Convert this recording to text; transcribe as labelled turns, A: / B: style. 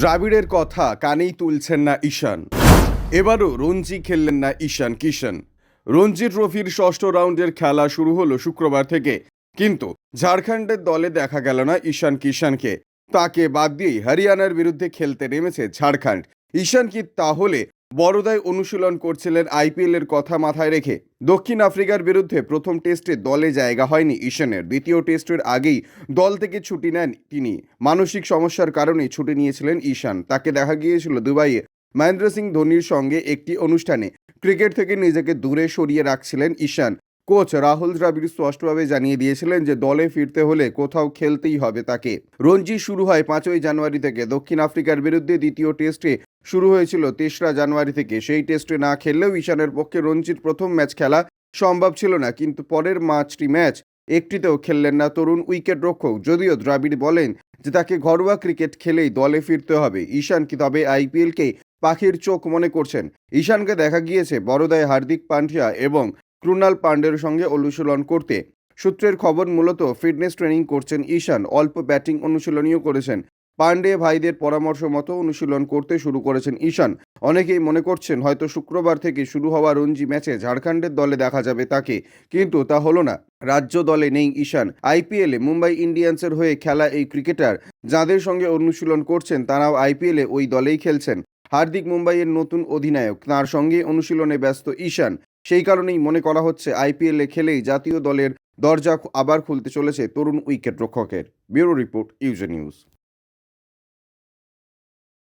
A: দ্রাবিড়ের কথা কানেই তুলছেন না ঈশান। এবারও রঞ্জি খেললেন না ঈশান কিষান রঞ্জি ট্রফির ষষ্ঠ রাউন্ডের খেলা শুরু হলো শুক্রবার থেকে। কিন্তু ঝাড়খণ্ডের দলে দেখা গেল না ঈশান কিষানকে তাকে বাদ দিয়েই হরিয়ানার বিরুদ্ধে খেলতে নেমেছে ঝাড়খণ্ড। ঈশান কি তাহলে বড়দায় অনুশীলন করছিলেন আইপিএল এর কথা মাথায় রেখে। দক্ষিণ আফ্রিকার বিরুদ্ধে প্রথম টেস্টে দলে জায়গা হয়নি ঈশানের। দ্বিতীয় টেস্টের আগেই দল থেকে ছুটি নেন তিনি। মানসিক সমস্যার কারণেই ছুটি নিয়েছিলেন ঈশান। তাকে দেখা গিয়েছিল দুবাইয়ে। মহেন্দ্র সিং ধোনির সঙ্গে একটি অনুষ্ঠানে। ক্রিকেট থেকে নিজেকে দূরে সরিয়ে রাখছিলেন ঈশান। কোচ রাহুল দ্রাবিড় স্পষ্টভাবে জানিয়ে দিয়েছিলেন যে, দলে ফিরতে হলে কোথাও খেলতেই হবে তাকে। রঞ্জি শুরু হয় পাঁচই জানুয়ারি থেকে। দক্ষিণ আফ্রিকার বিরুদ্ধে দ্বিতীয় টেস্টে শুরু হয়েছিল তেসরা জানুয়ারি থেকে। সেই টেস্টে না খেললেও ঈশানের পক্ষে রঞ্জির প্রথম ম্যাচ খেলা সম্ভব ছিল না, কিন্তু পরের পাঁচটি ম্যাচ একটিতেও খেললেন না তরুণ উইকেট রক্ষক যদিও দ্রাবিড় বলেন যে তাকে ঘরোয়া ক্রিকেট খেলেই দলে ফিরতে হবে। ঈশান কি তবে আইপিএলকে পাখির চোখ মনে করছেন? ঈশানকে দেখা গিয়েছে বড়দায় হার্দিক পান্ডিয়া এবং ক্রুনাল পান্ডের সঙ্গে অনুশীলন করতে। সূত্রের খবর, মূলত ফিটনেস ট্রেনিং করছেন ঈশান। অল্প ব্যাটিং অনুশীলনীয় করেছেন। পান্ডে ভাইদের পরামর্শ মতো অনুশীলন করতে শুরু করেছেন ঈশান। অনেকেই মনে করছেন হয়তো শুক্রবার থেকে শুরু হওয়া রঞ্জি ম্যাচে ঝাড়খণ্ডের দলে দেখা যাবে তাকে, কিন্তু তা হলো না। রাজ্য দলে নেই ঈশান। আইপিএলে মুম্বাই ইন্ডিয়ান্সের হয়ে খেলা এই ক্রিকেটার যাদের সঙ্গে অনুশীলন করছেন তারাও আইপিএলে ওই দলেই খেলছেন। হার্দিক মুম্বাইয়ের নতুন অধিনায়ক, তার সঙ্গে অনুশীলনে ব্যস্ত ঈশান। সেই কারণেই মনে করা হচ্ছে আইপিএলে খেলেই জাতীয় দলের দরজা আবার খুলতে চলেছে তরুণ উইকেট রক্ষকের ব্যুরো রিপোর্ট, ইউজে নিউজ।